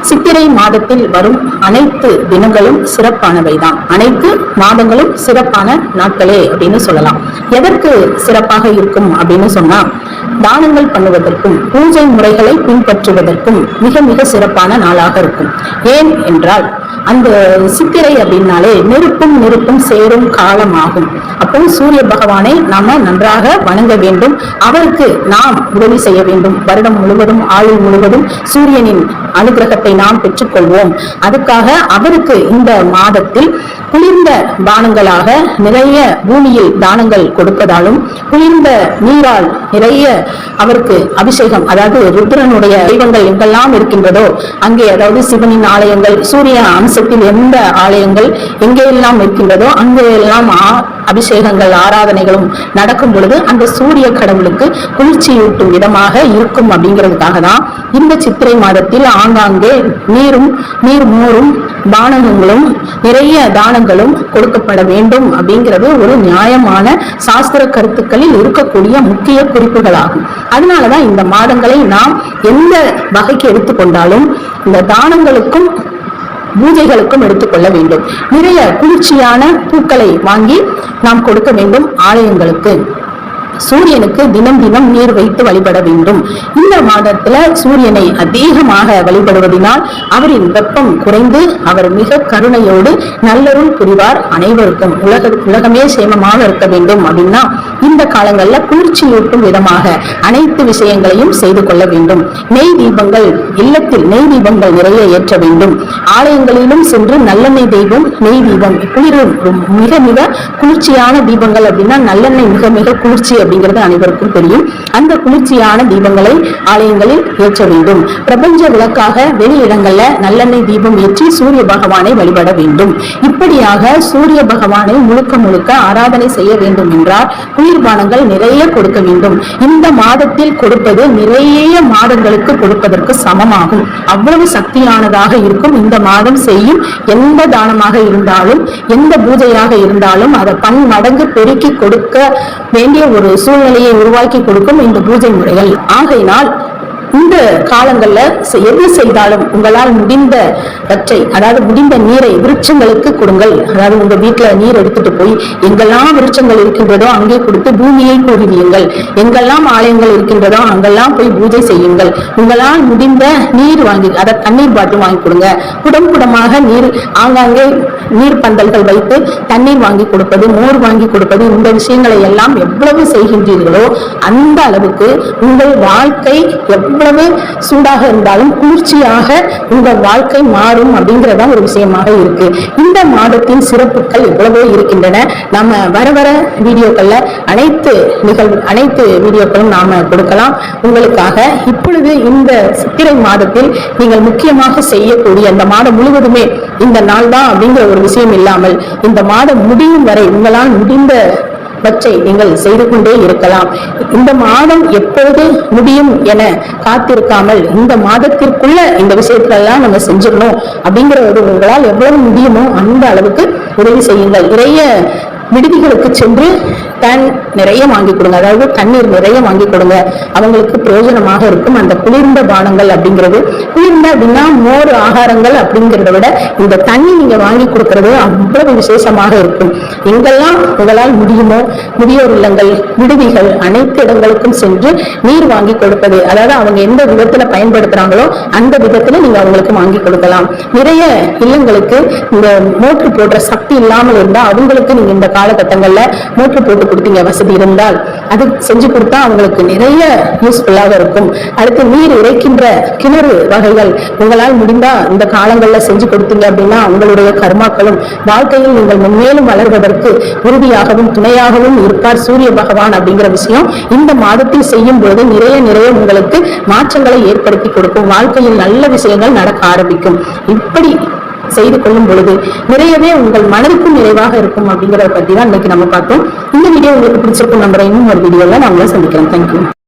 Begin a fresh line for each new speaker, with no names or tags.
சித்திரை மாதத்தில் வரும் அனைத்து தினங்களும் சிறப்பானவைதான். அனைத்து மாதங்களும் சிறப்பான நாட்களே அப்படின்னு சொல்லலாம். எதற்கு சிறப்பாக இருக்கும் அப்படின்னு சொன்னா தானங்கள் பண்ணுவதற்கும் பூஜை முறைகளை பின்பற்றுவதற்கும் மிக மிக சிறப்பான நாளாக இருக்கும். ஏன் என்றால் அந்த சித்திரை அப்படின்னாலே நெருப்பும் நெருப்பும் சேரும் காலம் ஆகும் அப்போ சூரிய பகவானை நாம நன்றாக வணங்க வேண்டும். அவருக்கு நாம் உதவி செய்ய வேண்டும். வருடம் முழுவதும் ஆயுள் முழுவதும் சூரியனின் அனுகிரகத்தை நாம் பெற்றுக்கொள்வோம். அதுக்காக அவருக்கு இந்த மாதத்தில் குளிர்ந்த தானங்களாக நிறைய பூமியில் தானங்கள் கொடுப்பதாலும் குளிர்ந்த நீரால் நிறைய அவருக்கு அபிஷேகம் அதாவது ருத்ரனுடைய தெய்வங்கள் எங்கெல்லாம் இருக்கின்றதோ அங்கே அதாவது சிவனின் ஆலயங்கள் சூரிய அம்சத்தில் எந்த ஆலயங்கள் எங்கெல்லாம் இருக்கின்றதோ அங்கெல்லாம் ஆ- அபிஷேகங்கள் ஆராதனைகளும் நடக்கும் பொழுது அந்த சூரிய கடவுளுக்கு குளிர்ச்சியூட்டும் விதமாக இருக்கும் அப்படிங்கிறதுக்காக தான் இந்த சித்திரை மாதத்தில் ஆங்காங்கே நீரும் நீர் மோரும் தானங்களும் நிறைய தானங்களும் கொடுக்கப்பட வேண்டும் அப்படிங்கிறது ஒரு நியாயமான சாஸ்திர கருத்துக்களில் இருக்கக்கூடிய முக்கிய குறிப்புகளாகும். அதனாலதான் இந்த மாதங்களை நாம் எந்த வகைக்கு எடுத்துக்கொண்டாலும் இந்த தானங்களுக்கும் பூஜைகளுக்கும் எடுத்துக்கொள்ள வேண்டும். நிறைய குளிர்ச்சியான பூக்களை வாங்கி நாம் கொடுக்க வேண்டும் ஆலயங்களுக்கு. சூரியனுக்கு தினம் தினம் நீர் வைத்து வழிபட வேண்டும். இந்த மாதத்துல சூரியனை அதிகமாக வழிபடுவதனால் அவரின் வெப்பம் குறைந்து அவர் மிக கருணையோடு நல்லருள் புரிவார். அனைவருக்கும் உலக உலகமே சேமமாக இருக்க வேண்டும் அப்படின்னா இந்த காலங்கள்ல குளிர்ச்சியூட்டும் விதமாக அனைத்து விஷயங்களையும் செய்து கொள்ள வேண்டும். நெய் தீபங்கள் இல்லத்தில் நெய் தீபங்கள் நிறைய ஏற்ற வேண்டும். ஆலயங்களிலும் சென்று நல்லெண்ணெய் தெய்வம். நெய் தீபம் குளிரும் மிக மிக குளிர்ச்சியான தீபங்கள் அப்படின்னா நல்லெண்ணெய் மிக மிக குளிர்ச்சி அப்படிங்கிறது அனைவருக்கும் தெரியும். அந்த குளிர்ச்சியான தீபங்களை ஆலயங்களில் ஏற்ற வேண்டும். பிரபஞ்ச விளக்காக வெளி இடங்கள்ல நல்லெண்ணெய் தீபம் ஏற்றி சூரிய பகவானை வழிபட வேண்டும். இப்படியாக சூரிய பகவானை முழுக்க முழுக்க ஆராதனை செய்ய வேண்டும் என்றால் குளிர்பானங்கள் நிறைய கொடுக்க வேண்டும். இந்த மாதத்தில் கொடுப்பது நிறைய மாதங்களுக்கு கொடுப்பதற்கு சமமாகும். அவ்வளவு சக்தியானதாக இருக்கும். இந்த மாதம் செய்யும் எந்த தானமாக இருந்தாலும் எந்த பூஜையாக இருந்தாலும் அதை பன் மடங்கு பெருக்கி கொடுக்க வேண்டிய ஒரு சூழ்நிலையை உருவாக்கி கொடுக்கும் இந்த பூஜை முறைகள். ஆகையினால் இந்த காலங்கள்ல செ- எது செய்தாலும் உங்களால் முடிந்த வற்றை அதாவது முடிந்த நீரை விருட்சங்களுக்கு கொடுங்கள். அதாவது உங்க வீட்டுல நீர் எடுத்துட்டு போய் எங்கெல்லாம் விருட்சங்கள் இருக்கின்றதோ அங்கே கொடுத்து பூமியை கூறுவீங்கள் எங்கெல்லாம் ஆலயங்கள் இருக்கின்றதோ அங்கெல்லாம் போய் பூஜை செய்யுங்கள். உங்களால் முடிந்த நீர் வாங்கி அதை தண்ணீர் பாட்டில் வாங்கி கொடுங்க. குடம் குடமாக நீர் ஆங்காங்கே நீர் பந்தல்கள் வைத்து தண்ணீர் வாங்கி கொடுப்பது மோர் வாங்கி கொடுப்பது இந்த விஷயங்களை எல்லாம் எவ்வளவு செய்கின்றீர்களோ அந்த அளவுக்கு உங்கள் வாழ்க்கை எவ்வளவு சூடாக இருந்தாலும் குளிர்ச்சியாக உங்கள் வாழ்க்கை மாறும் அப்படிங்கறதா ஒரு விஷயமாக இருக்கு. இந்த மாதத்தின் சிறப்புகள் எவ்வளவோ இருக்கின்றன. நம்ம வர வர வீடியோக்கள்ல அனைத்து நிகழ்வு அனைத்து வீடியோக்களும் நாம கொடுக்கலாம். உங்களுக்காக இப்பொழுது இந்த சித்திரை மாதத்தில் நீங்கள் முக்கியமாக செய்யக்கூடிய அந்த மாதம் முழுவதுமே இந்த நாள் தான் அப்படிங்கிற ஒரு விஷயம் இல்லாமல் இந்த மாதம் முடியும் வரை உங்களால் முடிந்த பற்றை நீங்கள் செய்து கொண்டே இருக்கலாம். இந்த மாதம் எப்பொழுது முடியும் என காத்திருக்காமல் இந்த மாதத்திற்குள்ள இந்த விஷயத்துல எல்லாம் நம்ம செஞ்சிடணும் அப்படிங்கிற ஒரு உங்களால் எவ்வளவு முடியுமோ அந்த அளவுக்கு உதவி செய்யுங்கள். நிறைய விடுதிகளுக்கு சென்று தன் நிறைய வாங்கி கொடுங்க. அதாவது தண்ணீர் நிறைய வாங்கி கொடுங்க. அவங்களுக்கு பிரயோஜனமாக இருக்கும் அந்த குளிர்ந்த பானங்கள் அப்படிங்கிறது. குளிர்ந்த அப்படின்னா மோர் ஆகாரங்கள் அப்படிங்கிறத விட இந்த தண்ணி நீங்க வாங்கி கொடுக்கறது அவ்வளவு விசேஷமாக இருக்கும். எங்கெல்லாம் உங்களால் முடியுமோ முதியோர் இல்லங்கள் விடுதிகள் அனைத்து இடங்களுக்கும் சென்று நீர் வாங்கி கொடுப்பது அதாவது அவங்க எந்த விதத்துல பயன்படுத்துறாங்களோ அந்த விதத்துல நீங்க அவங்களுக்கு வாங்கி கொடுக்கலாம். நிறைய இல்லங்களுக்கு இந்த மோட்ரு போடுற சக்தி இல்லாமல் இருந்தா அவங்களுக்கு நீங்க இந்த காலகட்டங்கள்ல மோட்ரு போட்டு கொடுத்தீங்க வசதி இருந்தால் அது செஞ்சு கொடுத்தா அவங்களுக்கு நிறைய யூஸ்ஃபுல்லாக இருக்கும். அடுத்து நீர் இறைக்கின்ற கிணறு வகைகள். உங்களால் முடிந்தா இந்த காலங்களில் செஞ்சு கொடுத்தீங்க அப்படின்னா உங்களுடைய கர்மாக்களும் வாழ்க்கையில் நீங்கள் மென்மேலும் வளர்வதற்கு உறுதியாகவும் துணையாகவும் இருப்பார் சூரிய பகவான் அப்படிங்கிற விஷயம். இந்த மாதத்தில் செய்யும் பொழுது நிறைய நிறைய உங்களுக்கு மாற்றங்களை ஏற்படுத்தி கொடுக்கும். வாழ்க்கையில் நல்ல விஷயங்கள் நடக்க ஆரம்பிக்கும். இப்படி செய்து கொள்ளும் பொழுது நிறையவே உங்கள் மனதுக்கும் நிறைவாக இருக்கும் அப்படிங்கறத பத்தி தான் இன்னைக்கு நம்ம பார்த்தோம். இந்த வீடியோ உங்களுக்கு பிடிச்சிருக்கும் நம்புறேன். இன்னும் ஒரு வீடியோவில் நான் உங்களை சந்திக்கிறேன். தேங்க்யூ